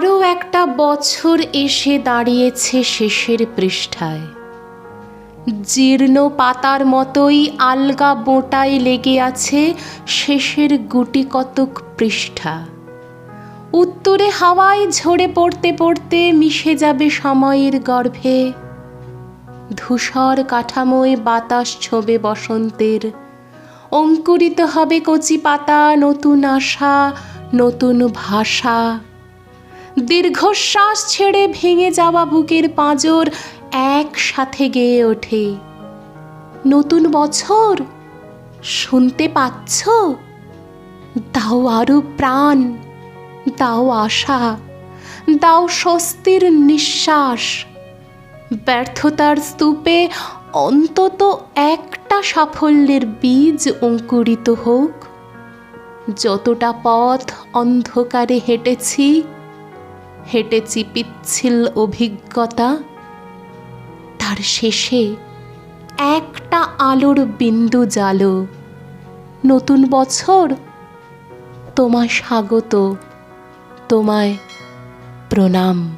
আরও একটা বছর এসে দাঁড়িয়েছে শেষের পৃষ্ঠায়। জীর্ণ পাতার মতোই আলগা বোঁটায় লেগে আছে শেষের গুটি কতক পৃষ্ঠা। উত্তরে হাওয়ায় ঝরে পড়তে পড়তে মিশে যাবে সময়ের গর্ভে। ধূসর কাঠামোয় বাতাস ছোবে বসন্তের। অঙ্কুরিত হবে কচি পাতা, নতুন আশা, নতুন ভাষা। দীর্ঘশ্বাস ছেড়ে ভেঙে যাওয়া বুকের পাঁজর একসাথে গেয়ে ওঠে। নতুন বছর, শুনতে পাচ্ছ? দাও আরও প্রাণ, দাও আশা, দাও স্বস্তির নিঃশ্বাস। ব্যর্থতার স্তূপে অন্তত একটা সাফল্যের বীজ অঙ্কুরিত হোক। যতটা পথ অন্ধকারে হেঁটেছি হেঁটেছি পিচ্ছিল অভিজ্ঞতা। তার শেষে একটা আলোর বিন্দু জালো। নতুন বছর তোমায় স্বাগত, তোমায় প্রণাম।